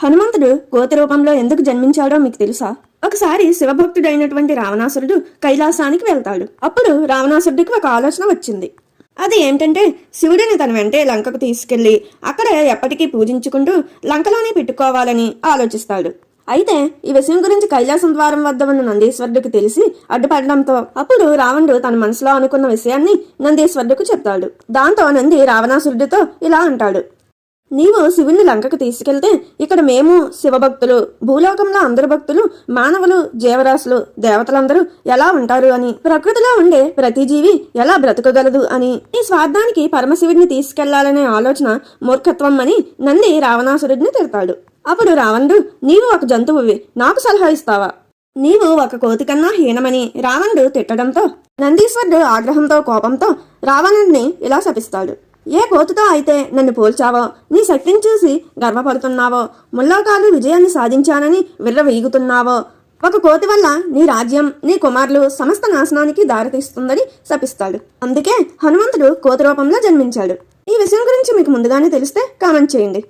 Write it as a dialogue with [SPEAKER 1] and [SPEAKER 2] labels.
[SPEAKER 1] హనుమంతుడు కోతి రూపంలో ఎందుకు జన్మించాడో మీకు తెలుసా? ఒకసారి శివభక్తుడైనటువంటి రావణాసురుడు కైలాసానికి వెళ్తాడు. అప్పుడు రావణాసురుడికి ఒక ఆలోచన వచ్చింది. అది ఏంటంటే శివుడిని తన వెంటే లంకకు తీసుకెళ్ళి అక్కడ ఎప్పటికీ పూజించుకుంటూ లంకలోనే పెట్టుకోవాలని ఆలోచిస్తాడు. అయితే ఈ విషయం గురించి కైలాసం ద్వారం వద్ద ఉన్న నందీశ్వరుడికి తెలిసి అడ్డుపడడంతో అప్పుడు రావణుడు తన మనసులో అనుకున్న విషయాన్ని నందీశ్వరుడికి చెప్తాడు. దాంతో నంది రావణాసురుడితో ఇలా అంటాడు. నీవు శివుణ్ణి లంకకు తీసుకెళ్తే ఇక్కడ మేము శివభక్తులు భూలోకంలో అందరు భక్తులు మానవులు జీవరాశులు దేవతలందరూ ఎలా ఉంటారు అని ప్రకృతిలో ఉండే ప్రతి జీవి ఎలా బ్రతకగలదు అని ఈ స్వార్థానికి పరమశివుడిని తీసుకెళ్ళాలనే ఆలోచన మూర్ఖత్వం అని నంది రావణాసురుడిని తిడతాడు. అప్పుడు రావణుడు నీవు ఒక జంతువువి నాకు సలహా ఇస్తావా? నీవు ఒక కోతి కన్నా హీనమని రావణుడు తిట్టడంతో నందీశ్వరుడు ఆగ్రహంతో కోపంతో రావణుడిని ఇలా శపిస్తాడు. ఏ కోతితో అయితే నన్ను పోల్చావో? నీ శక్తిని చూసి గర్వపడుతున్నావో? ముల్లోకాలు విజయాన్ని సాధించానని విర్రవీగుతున్నావో? ఒక కోతి వల్ల నీ రాజ్యం నీ కుమారులు సమస్త నాశనానికి దారితీస్తుందని శపిస్తాడు. అందుకే హనుమంతుడు కోతి రూపంలో జన్మించాడు. ఈ విషయం గురించి మీకు ముందుగానే తెలిస్తే కామెంట్ చేయండి.